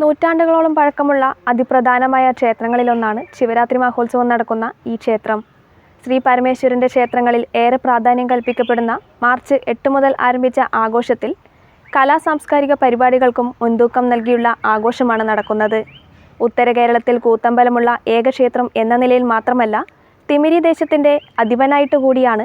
നൂറ്റാണ്ടുകളോളം പഴക്കമുള്ള അതിപ്രധാനമായ ക്ഷേത്രങ്ങളിലൊന്നാണ് ശിവരാത്രി മഹോത്സവം നടക്കുന്ന ഈ ക്ഷേത്രം. ശ്രീ പരമേശ്വരന്റെ ക്ഷേത്രങ്ങളിൽ ഏറെ പ്രാധാന്യം കൽപ്പിക്കപ്പെടുന്ന മാർച്ച് എട്ട് മുതൽ ആരംഭിച്ച ആഘോഷത്തിൽ കലാ സാംസ്കാരിക പരിപാടികൾക്കും മുൻതൂക്കം നൽകിയുള്ള ആഘോഷമാണ് നടക്കുന്നത്. ഉത്തര കേരളത്തിൽ കൂത്തമ്പലമുള്ള ഏകക്ഷേത്രം എന്ന നിലയിൽ മാത്രമല്ല തിമിരി ദേശത്തിന്റെ അധിപനായിട്ട് കൂടിയാണ്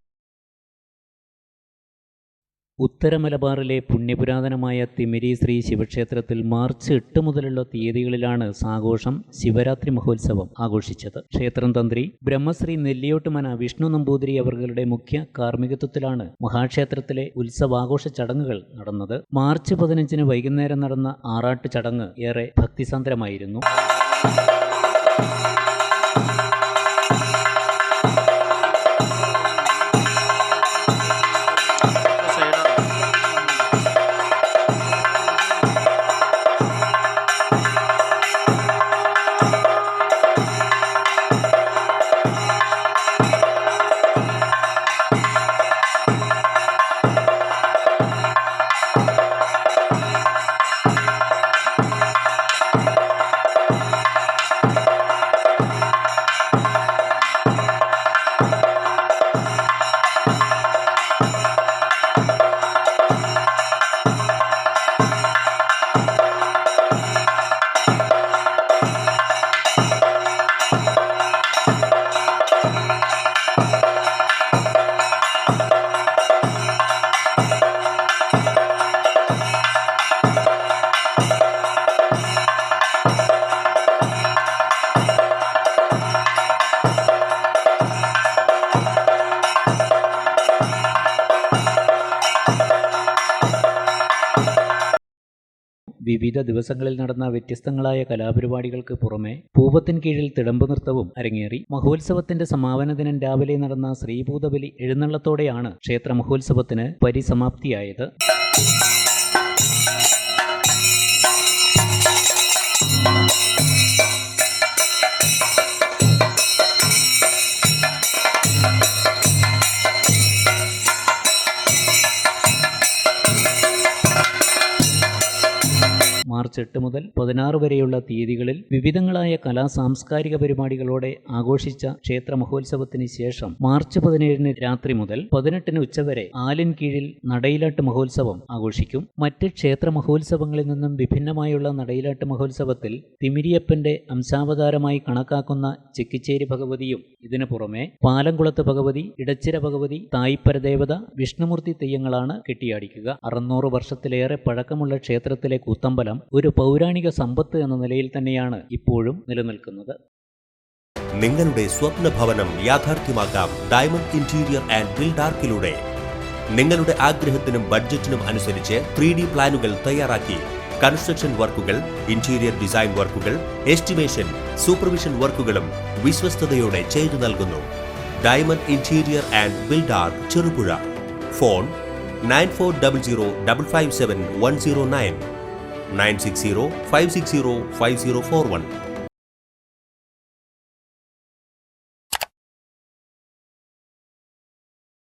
ഉത്തര മലബാറിലെ പുണ്യപുരാതനമായ തിമിരി ശ്രീ ശിവക്ഷേത്രത്തിൽ മാർച്ച് എട്ട് മുതലുള്ള തീയതികളിലാണ് സാഘോഷം ശിവരാത്രി മഹോത്സവം ആഘോഷിച്ചത്. ക്ഷേത്രം തന്ത്രി ബ്രഹ്മശ്രീ നെല്ലിയോട്ടുമന വിഷ്ണു നമ്പൂതിരി അവരുടെ മുഖ്യ കാർമ്മികത്വത്തിലാണ് മഹാക്ഷേത്രത്തിലെ ഉത്സവാഘോഷ ചടങ്ങുകൾ നടന്നത്. മാർച്ച് പതിനഞ്ചിന് വൈകുന്നേരം നടന്ന ആറാട്ട് ചടങ്ങ് ഏറെ ഭക്തിസാന്ദ്രമായിരുന്നു. വിവിധ ദിവസങ്ങളിൽ നടന്ന വ്യത്യസ്തങ്ങളായ കലാപരിപാടികൾക്ക് പുറമെ പൂവത്തിൻ കീഴിൽ തിടമ്പ് നൃത്തവും അരങ്ങേറി മഹോത്സവത്തിന്റെ സമാപന ദിനം രാവിലെ നടന്ന ശ്രീഭൂതബലി എഴുന്നള്ളത്തോടെയാണ് ക്ഷേത്ര മഹോത്സവത്തിന് പരിസമാപ്തിയായത്. മാർച്ച് എട്ട് മുതൽ പതിനാറ് വരെയുള്ള തീയതികളിൽ വിവിധങ്ങളായ കലാ സാംസ്കാരിക പരിപാടികളോടെ ആഘോഷിച്ച ക്ഷേത്ര മഹോത്സവത്തിന് ശേഷം മാർച്ച് പതിനേഴിന് രാത്രി മുതൽ പതിനെട്ടിന് ഉച്ചവരെ ആലിൻ കീഴിൽ നടയിലാട്ട് മഹോത്സവം ആഘോഷിക്കും. മറ്റ് ക്ഷേത്ര മഹോത്സവങ്ങളിൽ നിന്നും വിഭിന്നമായുള്ള നടയിലാട്ട് മഹോത്സവത്തിൽ തിമിരിയപ്പന്റെ അംശാവതാരമായി കണക്കാക്കുന്ന ചെക്കിച്ചേരി ഭഗവതിയും ഇതിനു പുറമെ പാലംകുളത്ത് ഭഗവതി ഇടച്ചിര ഭഗവതി തായ്പരദേവത വിഷ്ണുമൂർത്തി തെയ്യങ്ങളാണ് കെട്ടിയാടിക്കുക. അറുന്നൂറ് വർഷത്തിലേറെ പഴക്കമുള്ള ക്ഷേത്രത്തിലെ കൂത്തമ്പലം ഒരു പൗരാണിക സമ്പത്ത് എന്ന നിലയിൽ തന്നെയാണ് ഇപ്പോഴും നിലനിൽക്കുന്നത്. നിങ്ങളുടെ സ്വപ്ന ഭവനം യാഥാർത്ഥ്യമാക്കാം ഡയമണ്ട് ഇന്റീരിയർ ആൻഡ് ബിൽഡാർക്കിലൂടെ നിങ്ങളുടെ ആഗ്രഹത്തിനും ബഡ്ജറ്റിനും അനുസരിച്ച് ത്രീ ഡി പ്ലാനുകൾ തയ്യാറാക്കി. കൺസ്ട്രക്ഷൻ വർക്കുകൾ ഇന്റീരിയർ ഡിസൈൻ വർക്കുകൾ എസ്റ്റിമേഷൻ സൂപ്പർവിഷൻ വർക്കുകളും വിശ്വസ്തയോടെ ചെയ്തു നൽകുന്നു. Diamond interior and Buildark Cherupuzha. Phone nine four double zero double five seven one zero nine nine six zero five six zero five zero four one.